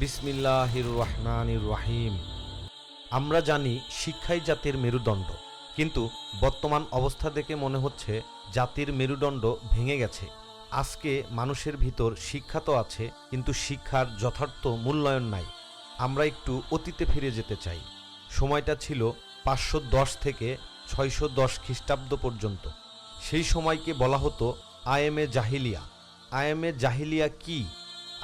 বিসমিল্লাহির রহমানির রহিম আমরা জানি শিক্ষাই জাতির মেরুদণ্ড, কিন্তু বর্তমান অবস্থা দেখে মনে হচ্ছে জাতির মেরুদণ্ড ভেঙে গেছে। আজকে মানুষের ভিতর শিক্ষা তো আছে, কিন্তু শিক্ষার যথার্থ মূল্যায়ন নাই। আমরা একটু অতীতে ফিরে যেতে চাই। সময়টা ছিল পাঁচশো দশ থেকে ছয়শো দশ খ্রিস্টাব্দ পর্যন্ত। সেই সময়কে বলা হতো আইএমএ জাহিলিয়া। আইএমএ জাহিলিয়া কি?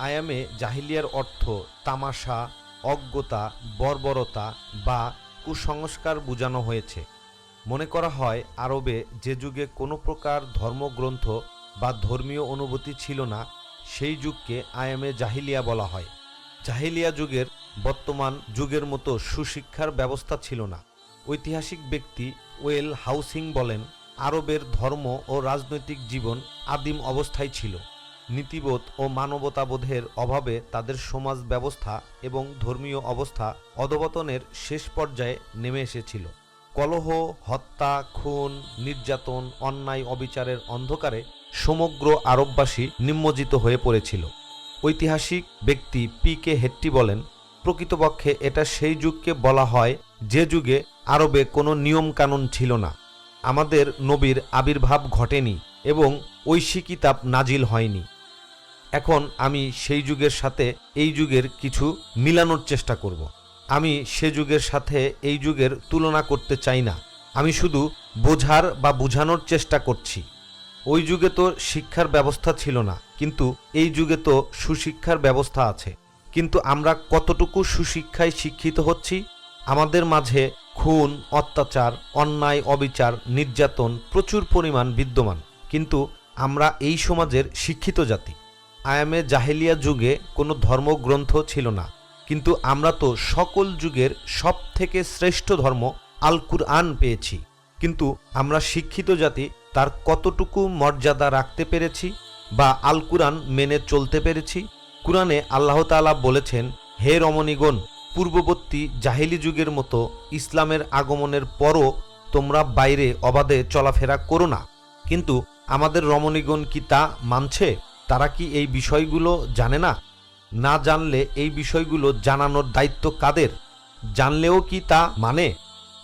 আয়ামে জাহিলিয়ার অর্থ তামাশা, অজ্ঞতা, বর্বরতা বা কুসংস্কার বোঝানো হয়েছে। মনে করা হয়, আরবে যে যুগে কোনো প্রকার ধর্মগ্রন্থ বা ধর্মীয় অনুভূতি ছিল না, সেই যুগকে আয়ামে জাহিলিয়া বলা হয়। জাহিলিয়া যুগের বর্তমান যুগের মতো সুশিক্ষার ব্যবস্থা ছিল না। ঐতিহাসিক ব্যক্তি ওয়েল হাউসিং বলেন, আরবের ধর্ম ও রাজনৈতিক জীবন আদিম অবস্থায় ছিল। নীতিবোধ ও মানবতাবোধের অভাবে তাদের সমাজ ব্যবস্থা এবং ধর্মীয় অবস্থা অধপতনের শেষ পর্যায়ে নেমে এসেছিল। কলহ, হত্যা, খুন, নির্যাতন, অন্যায়, অবিচারের অন্ধকারে সমগ্র আরববাসী নিম্মজিত হয়ে পড়েছিল। ঐতিহাসিক ব্যক্তি পি কে হেট্টি বলেন, প্রকৃতপক্ষে এটা সেই যুগকে বলা হয় যে যুগে আরবে কোনো নিয়মকানুন ছিল না। আমাদের নবীর আবির্ভাব ঘটেনি এবং ঐশী কিতাব নাজিল হয়নি। এখন আমি সেই যুগের সাথে এই যুগের কিছু মিলানোর চেষ্টা করব। আমি সে যুগের সাথে এই যুগের তুলনা করতে চাই না। আমি শুধু বোঝার বা বোঝানোর চেষ্টা করছি। ওই যুগে তো শিক্ষার ব্যবস্থা ছিল না, কিন্তু এই যুগে তো সুশিক্ষার ব্যবস্থা আছে। কিন্তু আমরা কতটুকু সুশিক্ষায় শিক্ষিত হচ্ছি? আমাদের মাঝে খুন, অত্যাচার, অন্যায়, অবিচার, নির্যাতন প্রচুর পরিমাণ বিদ্যমান। কিন্তু আমরা এই সমাজের শিক্ষিত জাতি। আয়ামে জাহেলিয়া যুগে কোনো ধর্মগ্রন্থ ছিল না। কিন্তু আমরা তো সকল যুগের সব থেকে শ্রেষ্ঠ ধর্ম আল কুরআন পেয়েছি। কিন্তু আমরা শিক্ষিত জাতি, তার কতটুকু মর্যাদা রাখতে পেরেছি বা আল কুরআন মেনে চলতে পেরেছি? কুরআনে আল্লাহ তাআলা বলেছেন, হে রমণীগণ, পূর্ববর্তী জাহেলি যুগের মতো ইসলামের আগমনের পরও তোমরা বাইরে অবাধে চলাফেরা করো না। কিন্তু আমাদের রমণীগণ কি তা মানছে? তারা কি এই বিষয়গুলো জানে না? না জানলে এই বিষয়গুলো জানানোর দায়িত্ব কাদের? জানলেও কি তা মানে?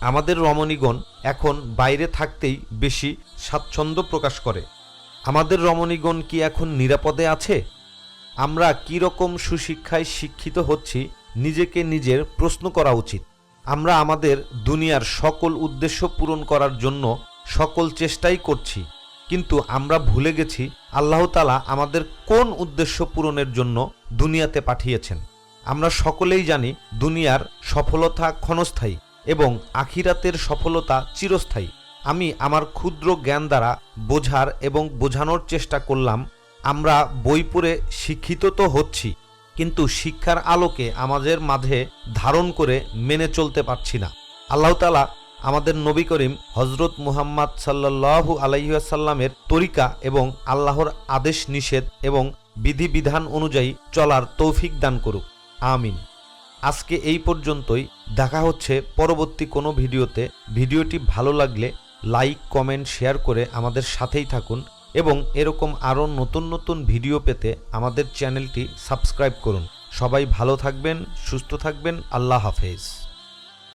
আমাদের রমণীগণ এখন বাইরে থাকতেই বেশি স্বাচ্ছন্দ্য প্রকাশ করে। আমাদের রমণীগণ কি এখন নিরাপদে আছে? আমরা কি রকম সুশিক্ষায় শিক্ষিত হচ্ছি, নিজেকে নিজের প্রশ্ন করা উচিত। আমরা আমাদের দুনিয়ার সকল উদ্দেশ্য পূরণ করার জন্য সকল চেষ্টাই করছি। কিন্তু আমরা ভুলে গেছি আল্লাহ তালা আমাদের কোন উদ্দেশ্য পূরণের জন্য দুনিয়াতে পাঠিয়েছেন। আমরা সকলেই জানি দুনিয়ার সফলতা ক্ষণস্থায়ী এবং আখিরাতের সফলতা চিরস্থায়ী। আমি আমার ক্ষুদ্র জ্ঞান দ্বারা বোঝার এবং বোঝানোর চেষ্টা করলাম, আমরা বই পড়ে শিক্ষিত তো হচ্ছি, কিন্তু শিক্ষার আলোকে আমাদের মাঝে ধারণ করে মেনে চলতে পারছি না। আল্লাহ তালা আমাদের নবী করিম হজরত মুহাম্মদ সাল্লাহু আলাইসাল্লামের তরিকা এবং আল্লাহর আদেশ নিষেধ এবং বিধিবিধান অনুযায়ী চলার তৌফিক দান করুক। আমিন। আজকে এই পর্যন্তই। দেখা হচ্ছে পরবর্তী কোনো ভিডিওতে। ভিডিওটি ভালো লাগলে লাইক, কমেন্ট, শেয়ার করে আমাদের সাথেই থাকুন এবং এরকম আরও নতুন নতুন ভিডিও পেতে আমাদের চ্যানেলটি সাবস্ক্রাইব করুন। সবাই ভালো থাকবেন, সুস্থ থাকবেন। আল্লাহ হাফেজ।